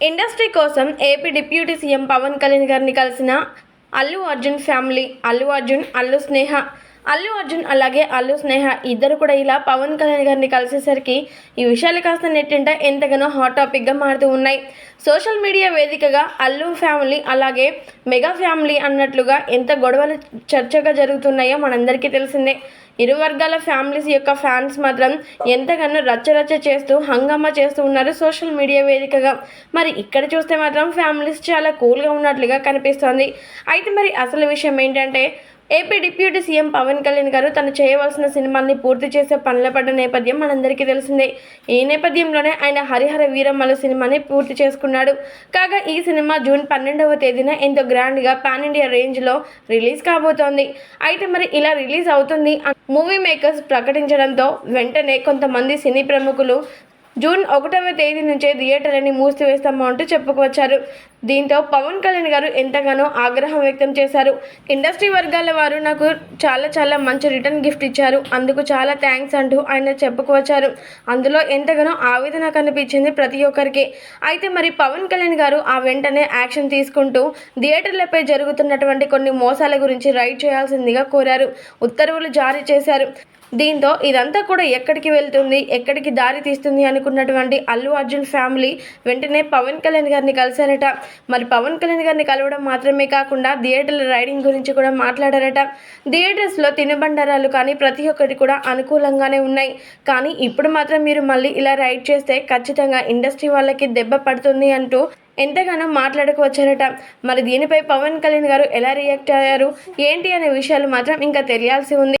Industry కోసం AP deputy CM Pawan Kalyan గారిని కలిసిన అల్లు అర్జున్ ఫ్యామిలీ అల్లు అర్జున్ అల్లు స్నేహ అల్లు అర్జున్ అలాగే అల్లు స్నేహ ఇద్దరు కూడా ఇలా పవన్ కళ్యాణ్ గారిని కలిసేసరికి ఈ విషయాలు కాస్త నెట్టింట ఎంతగానో హాట్ టాపిక్గా మారుతూ ఉన్నాయి. సోషల్ మీడియా వేదికగా అల్లు ఫ్యామిలీ అలాగే మెగా ఫ్యామిలీ అన్నట్లుగా ఎంత గొడవలు చర్చగా జరుగుతున్నాయో మనందరికీ తెలిసిందే. ఇరు వర్గాల ఫ్యామిలీస్ యొక్క ఫ్యాన్స్ మాత్రం ఎంతగానో రచ్చరచ్చ చేస్తూ హంగామా చేస్తూ ఉన్నారు సోషల్ మీడియా వేదికగా. మరి ఇక్కడ చూస్తే మాత్రం ఫ్యామిలీస్ చాలా కూల్గా ఉన్నట్లుగా కనిపిస్తోంది. అయితే మరి అసలు విషయం ఏంటంటే AP deputy CM Pawan Kalyan garu తను చేయవలసిన సినిమాల్ని పూర్తి చేసే పనుల పడ్డ నేపథ్యం మనందరికీ తెలిసిందే. ఈ నేపథ్యంలోనే ఆయన హరిహర వీరమ్మల సినిమాని పూర్తి చేసుకున్నాడు. కాగా ఈ సినిమా జూన్ పన్నెండవ తేదీన ఎంతో గ్రాండ్గా పాన్ ఇండియా రేంజ్లో రిలీజ్ కాబోతోంది. అయితే మరి ఇలా రిలీజ్ అవుతుంది మూవీ మేకర్స్ ప్రకటించడంతో వెంటనే కొంతమంది సినీ ప్రముఖులు జూన్ ఒకటవ తేదీ నుంచే థియేటర్లని మూసివేస్తాము అంటూ చెప్పుకొచ్చారు దీంతో పవన్ కళ్యాణ్ గారు ఎంతగానో ఆగ్రహం వ్యక్తం చేశారు. ఇండస్ట్రీ వర్గాల వారు నాకు చాలా చాలా మంచి రిటర్న్ గిఫ్ట్ ఇచ్చారు. అందుకు చాలా థ్యాంక్స్ అంటూ ఆయన చెప్పుకొచ్చారు అందులో ఎంతగానో ఆవేదన కనిపించింది ప్రతి ఒక్కరికి. అయితే మరి పవన్ కళ్యాణ్ గారు ఆ వెంటనే యాక్షన్ తీసుకుంటూ థియేటర్లపై జరుగుతున్నటువంటి కొన్ని మోసాల గురించి రైడ్ చేయాల్సిందిగా కోరారు. ఉత్తర్వులు జారీ చేశారు. దీంతో ఇదంతా కూడా ఎక్కడికి వెళ్తుంది ఎక్కడికి దారి తీస్తుంది అనుకున్నటువంటి అల్లు అర్జున్ ఫ్యామిలీ వెంటనే పవన్ కళ్యాణ్ గారిని కలిశారట. మరి పవన్ కళ్యాణ్ గారిని కలవడం మాత్రమే కాకుండా థియేటర్ల రైడింగ్ గురించి కూడా మాట్లాడారట. థియేటర్స్లో తినుబండారాలు కానీ ప్రతి ఒక్కటి కూడా అనుకూలంగానే ఉన్నాయి. కానీ ఇప్పుడు మాత్రం మీరు మళ్ళీ ఇలా రైడ్ చేస్తే ఖచ్చితంగా ఇండస్ట్రీ వాళ్ళకి దెబ్బ పడుతుంది అంటూ ఎంతగానో మాట్లాడకవచ్చారట మరి దీనిపై పవన్ కళ్యాణ్ గారు ఎలా రియాక్ట్ అయ్యారు? ఏంటి అనే విషయాలు మాత్రం ఇంకా తెలియాల్సి ఉంది.